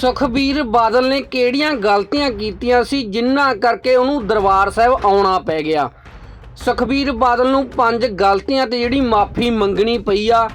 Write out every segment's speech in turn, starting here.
ਸੁਖਬੀਰ ਬਾਦਲ ਨੇ ਕਿਹੜੀਆਂ ਗਲਤੀਆਂ ਕੀਤੀਆਂ ਸੀ ਜਿਨ੍ਹਾਂ ਕਰਕੇ ਉਹਨੂੰ ਦਰਬਾਰ ਸਾਹਿਬ ਆਉਣਾ ਪੈ ਗਿਆ। ਸੁਖਬੀਰ ਬਾਦਲ ਨੂੰ ਪੰਜ ਗਲਤੀਆਂ ਤੇ ਜਿਹੜੀ ਮਾਫੀ ਮੰਗਣੀ ਪਈ ਆ।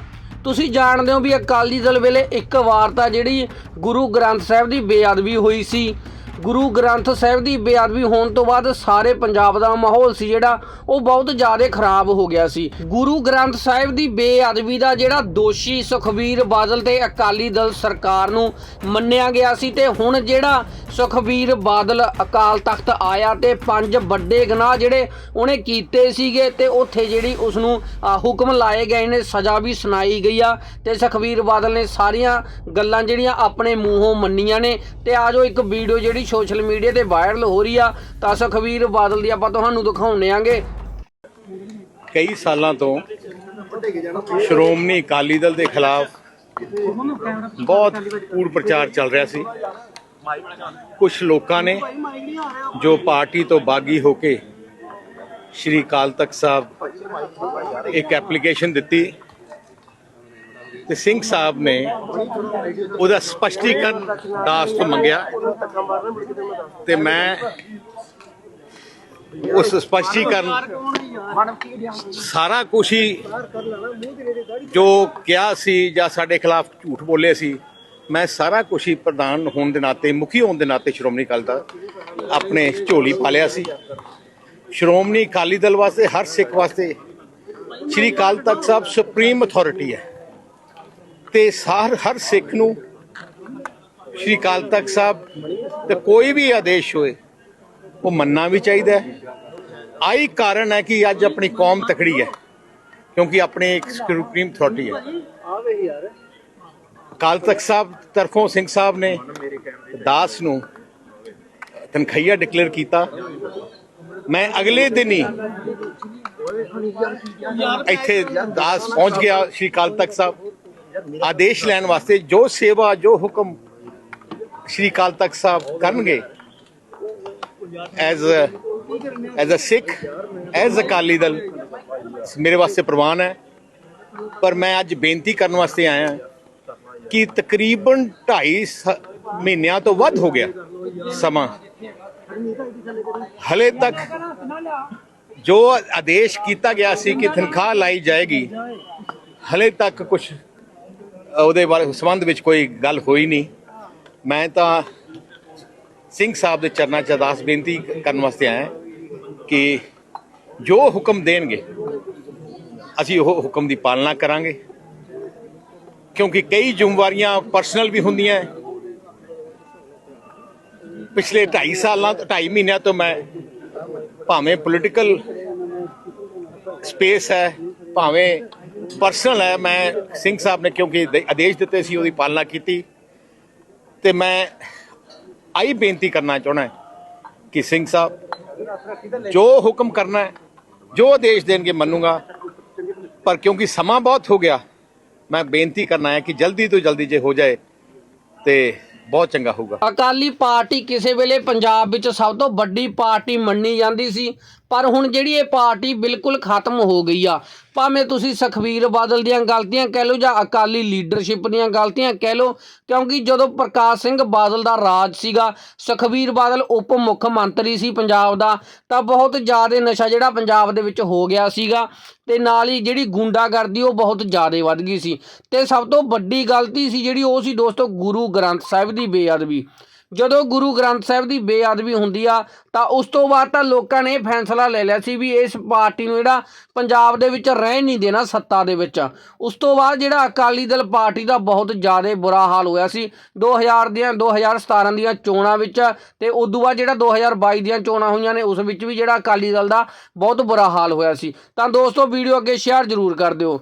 ਤੁਸੀਂ ਜਾਣਦੇ ਹੋ ਵੀ ਅਕਾਲੀ ਦਲ ਵੇਲੇ ਇੱਕ ਵਾਰ ਤਾਂ ਜਿਹੜੀ ਗੁਰੂ ਗ੍ਰੰਥ ਸਾਹਿਬ ਦੀ ਬੇਅਦਬੀ ਹੋਈ ਸੀ। ਗੁਰੂ ਗ੍ਰੰਥ ਸਾਹਿਬ ਦੀ ਬੇਅਦਬੀ ਹੋਣ ਤੋਂ ਬਾਅਦ ਸਾਰੇ ਪੰਜਾਬ ਦਾ ਮਾਹੌਲ ਸੀ ਜਿਹੜਾ, ਉਹ ਬਹੁਤ ਜ਼ਿਆਦਾ ਖਰਾਬ ਹੋ ਗਿਆ ਸੀ। ਗੁਰੂ ਗ੍ਰੰਥ ਸਾਹਿਬ ਦੀ ਬੇਅਦਬੀ ਦਾ ਜਿਹੜਾ ਦੋਸ਼ੀ ਸੁਖਬੀਰ ਬਾਦਲ ਤੇ ਅਕਾਲੀ ਦਲ ਸਰਕਾਰ ਨੂੰ ਮੰਨਿਆ ਗਿਆ ਸੀ ਤੇ ਹੁਣ ਜਿਹੜਾ ਸੁਖਬੀਰ ਬਾਦਲ ਅਕਾਲ ਤਖਤ ਆਇਆ ਤੇ ਪੰਜ ਵੱਡੇ ਗੁਨਾਹ ਜਿਹੜੇ ਉਹਨੇ ਕੀਤੇ ਸੀਗੇ ਤੇ ਉੱਥੇ ਜਿਹੜੀ ਉਸ ਨੂੰ ਹੁਕਮ ਲਾਏ ਗਏ ਨੇ, ਸਜ਼ਾ ਵੀ ਸੁਣਾਈ ਗਈ ਆ ਤੇ ਸੁਖਬੀਰ ਬਾਦਲ ਨੇ ਸਾਰੀਆਂ ਗੱਲਾਂ ਜਿਹੜੀਆਂ ਆਪਣੇ ਮੂੰਹੋਂ ਮੰਨੀਆਂ ਨੇ। ਤੇ ਆਜੋ ਇੱਕ ਵੀਡੀਓ ਜਿਹੜੀ ਸੋਸ਼ਲ ਮੀਡੀਆ ਤੇ ਵਾਇਰਲ ਹੋ ਰਹੀ ਆ। ਤਾਂ ਸੁਖਬੀਰ ਬਾਦਲ ਦੀ ਆਪਾਂ ਤੁਹਾਨੂੰ ਦਿਖਾਉਣੇ ਆਂਗੇ। ਕਈ ਸਾਲਾਂ ਤੋਂ ਸ਼੍ਰੋਮਣੀ ਅਕਾਲੀ ਦਲ ਦੇ ਖਿਲਾਫ ਬਹੁਤ ਕੂੜ ਪ੍ਰਚਾਰ ਚੱਲ ਰਿਹਾ ਸੀ। ਕੁਝ ਲੋਕਾਂ ਨੇ ਜੋ ਪਾਰਟੀ ਤੋਂ ਬਾਗੀ ਹੋ ਕੇ ਸ਼੍ਰੀ ਅਕਾਲ ਤਖਤ ਸਾਹਿਬ ਇੱਕ ਐਪਲੀਕੇਸ਼ਨ ਦਿੱਤੀ। ਤੇ ਸਿੰਘ ਸਾਹਿਬ ਨੇ ਉਹਦਾ ਸਪਸ਼ਟੀਕਰਨ ਦਾਸ ਤੋਂ ਮੰਗਿਆ। ਤੇ ਮੈਂ ਉਸ ਸਪਸ਼ਟੀਕਰਨ ਸਾਰਾ ਕੁਝ ਹੀ ਜੋ ਕਿਹਾ ਸੀ ਜਾਂ ਸਾਡੇ ਖਿਲਾਫ ਝੂਠ ਬੋਲੇ ਸੀ, ਮੈਂ ਸਾਰਾ ਕੁਝ ਹੀ ਪ੍ਰਧਾਨ ਹੋਣ ਦੇ ਨਾਤੇ, ਮੁਖੀ ਹੋਣ ਦੇ ਨਾਤੇ ਸ਼੍ਰੋਮਣੀ ਅਕਾਲੀ ਦਲ ਆਪਣੇ ਝੋਲੀ ਪਾਲਿਆ ਸੀ। ਸ਼੍ਰੋਮਣੀ ਅਕਾਲੀ ਦਲ ਵਾਸਤੇ, ਹਰ ਸਿੱਖ ਵਾਸਤੇ, ਸ਼੍ਰੀ ਅਕਾਲ ਤਖਤ ਸਾਹਿਬ ਸੁਪਰੀਮ ਅਥਾਰਟੀ ਹੈ। ਤੇ ਸਾਰ ਹਰ ਸਿੱਖ ਨੂੰ ਸ਼੍ਰੀ ਅਕਾਲ ਤਖਤ ਸਾਹਿਬ ਤੇ ਕੋਈ ਵੀ ਆਦੇਸ਼ ਹੋਏ, ਉਹ ਮੰਨਣਾ ਵੀ ਚਾਹੀਦਾ ਹੈ। ਆਈ ਕਾਰਨ ਹੈ ਕਿ ਅੱਜ ਆਪਣੀ ਕੌਮ ਤਕੜੀ ਹੈ, ਕਿਉਂਕਿ ਆਪਣੇ ਇੱਕ ਸੁਪਰੀਮ ਅਥਾਰਟੀ ਹੈ। ਅਕਾਲ ਤਖਤ ਸਾਹਿਬ ਤਰਫੋਂ ਸਿੰਘ ਸਾਹਿਬ ਨੇ ਦਾਸ ਨੂੰ ਤਨਖਈਆ ਡਿਕਲੇਅਰ ਕੀਤਾ। ਮੈਂ ਅਗਲੇ ਦਿਨ ਹੀ ਇੱਥੇ ਦਾਸ ਪਹੁੰਚ ਗਿਆ ਸ਼੍ਰੀ ਅਕਾਲ ਤਖਤ ਸਾਹਿਬ। ਆਦੇਸ਼ ਲੈਣ ਵਾਸਤੇ ਜੋ ਸੇਵਾ ਜੋ ਹੁਕਮ ਸ਼੍ਰੀ ਅਕਾਲ ਤਖਤ ਸਾਹਿਬ ਕਰਨਗੇ as as a Sikh as Akali Dal ਮੇਰੇ ਵਾਸਤੇ ਪ੍ਰਵਾਨ ਹੈ ਪਰ ਮੈਂ ਅੱਜ ਬੇਨਤੀ ਕਰਨ ਵਾਸਤੇ ਆਇਆ ਕਿ ਤਕਰੀਬਨ 2.5 ਮਹੀਨਿਆਂ ਤੋਂ ਵੱਧ ਹੋ ਗਿਆ ਸਮਾਂ ਹਲੇ ਤੱਕ ਜੋ ਆਦੇਸ਼ ਕੀਤਾ ਗਿਆ ਸੀ ਕਿ ਤਨਖਾਹ ਲਾਈ ਜਾਏਗੀ ਹਲੇ ਤੱਕ ਕੁਝ ਉਹਦੇ ਬਾਰੇ ਸੰਬੰਧ ਵਿੱਚ ਕੋਈ ਗੱਲ ਹੋਈ ਨਹੀਂ। ਮੈਂ ਤਾਂ ਸਿੰਘ ਸਾਹਿਬ ਦੇ ਚਰਨਾਂ 'ਚ ਅਰਦਾਸ ਬੇਨਤੀ ਕਰਨ ਵਾਸਤੇ ਆਇਆ ਕਿ ਜੋ ਹੁਕਮ ਦੇਣਗੇ, ਅਸੀਂ ਉਹ ਹੁਕਮ ਦੀ ਪਾਲਣਾ ਕਰਾਂਗੇ। ਕਿਉਂਕਿ ਕਈ ਜ਼ਿੰਮੇਵਾਰੀਆਂ ਪਰਸਨਲ ਵੀ ਹੁੰਦੀਆਂ ਪਿਛਲੇ 2.5 ਸਾਲਾਂ ਤੋਂ 2.5 ਮਹੀਨਿਆਂ ਤੋਂ ਮੈਂ ਭਾਵੇਂ ਪੋਲੀਟੀਕਲ ਸਪੇਸ ਹੈ, ਭਾਵੇਂ ਪਰਸਨਲ ਹੈ, ਮੈਂ ਸਿੰਘ ਸਾਹਿਬ ਨੇ ਕਿਉਂਕਿ ਆਦੇਸ਼ ਦਿੱਤੇ ਸੀ, ਉਹਦੀ ਪਾਲਣਾ ਕੀਤੀ। ਤੇ ਮੈਂ ਆਈ ਬੇਨਤੀ ਕਰਨਾ ਚਾਹਣਾ ਕਿ ਸਿੰਘ ਸਾਹਿਬ, ਜੋ ਹੁਕਮ ਕਰਨਾ ਹੈ, ਜੋ ਆਦੇਸ਼ ਦੇਣਗੇ ਮੰਨੂਗਾ। ਪਰ ਕਿਉਂਕਿ ਸਮਾਂ ਬਹੁਤ ਹੋ ਗਿਆ, ਮੈਂ ਬੇਨਤੀ ਕਰਨਾ ਹੈ ਕਿ ਜਲਦੀ ਤੋਂ ਜਲਦੀ ਜੇ ਹੋ ਜਾਏ, ਤੇ ਬਹੁਤ ਚੰਗਾ ਹੋਊਗਾ। ਅਕਾਲੀ ਪਾਰਟੀ ਕਿਸੇ ਵੇਲੇ ਪੰਜਾਬ ਵਿੱਚ ਸਭ ਤੋਂ ਵੱਡੀ ਪਾਰਟੀ ਮੰਨੀ ਜਾਂਦੀ ਸੀ ਪਰ ਹੁਣ ਜਿਹੜੀ ਇਹ ਪਾਰਟੀ ਬਿਲਕੁਲ ਖਤਮ ਹੋ ਗਈ ਆ, ਭਾਵੇਂ ਤੁਸੀਂ ਸੁਖਬੀਰ ਬਾਦਲ ਦੀਆਂ ਗਲਤੀਆਂ ਕਹਿ ਲਓ ਜਾਂ ਅਕਾਲੀ ਲੀਡਰਸ਼ਿਪ ਦੀਆਂ ਗਲਤੀਆਂ ਕਹਿ ਲਓ, ਕਿਉਂਕਿ ਜਦੋਂ ਪ੍ਰਕਾਸ਼ ਸਿੰਘ ਬਾਦਲ ਦਾ ਰਾਜ ਸੀਗਾ, ਸੁਖਬੀਰ ਬਾਦਲ ਉਪ ਮੁੱਖ ਮੰਤਰੀ ਸੀ ਪੰਜਾਬ ਦਾ, ਤਾਂ ਬਹੁਤ ਜ਼ਿਆਦਾ ਨਸ਼ਾ ਜਿਹੜਾ ਪੰਜਾਬ ਦੇ ਵਿੱਚ ਹੋ ਗਿਆ ਸੀਗਾ ਤੇ ਨਾਲ ਹੀ ਜਿਹੜੀ ਗੁੰਡਾਗਰਦੀ ਉਹ ਬਹੁਤ ਜ਼ਿਆਦਾ ਵੱਧ ਗਈ ਸੀ। ਤੇ ਸਭ ਤੋਂ ਵੱਡੀ ਗਲਤੀ ਸੀ ਜਿਹੜੀ ਉਹ ਸੀ ਦੋਸਤੋ ਗੁਰੂ ਗ੍ਰੰਥ ਸਾਹਿਬ ਦੀ ਬੇਅਦਬੀ। ਜਦੋਂ ਗੁਰੂ ਗ੍ਰੰਥ ਸਾਹਿਬ ਦੀ ਬੇਅਦਬੀ ਹੁੰਦੀ ਆ, ਤਾਂ ਉਸ ਤੋਂ ਬਾਅਦ ਤਾਂ ਲੋਕਾਂ ਨੇ ਇਹ ਫੈਸਲਾ ਲੈ ਲਿਆ ਸੀ ਵੀ ਇਸ ਪਾਰਟੀ ਨੂੰ ਜਿਹੜਾ ਪੰਜਾਬ ਦੇ ਵਿੱਚ ਰਹਿ ਨਹੀਂ ਦੇਣਾ ਸੱਤਾ ਦੇ ਵਿੱਚ। ਉਸ ਤੋਂ ਬਾਅਦ ਜਿਹੜਾ ਅਕਾਲੀ ਦਲ ਪਾਰਟੀ ਦਾ ਬਹੁਤ ਜ਼ਿਆਦਾ ਬੁਰਾ ਹਾਲ ਹੋਇਆ ਸੀ 2000 ਦੀਆਂ 2017 ਦੀਆਂ ਚੋਣਾਂ ਵਿੱਚ ਤੇ ਤੋਂ ਬਾਅਦ ਜਿਹੜਾ 2022 ਦੀਆਂ ਚੋਣਾਂ ਹੋਈਆਂ ਨੇ, ਉਸ ਵਿੱਚ ਵੀ ਜਿਹੜਾ ਅਕਾਲੀ ਦਲ ਦਾ ਬਹੁਤ ਬੁਰਾ ਹਾਲ ਹੋਇਆ ਸੀ। ਤਾਂ ਦੋਸਤੋ, ਵੀਡੀਓ ਅੱਗੇ ਸ਼ੇਅਰ ਜ਼ਰੂਰ ਕਰ ਦਿਓ।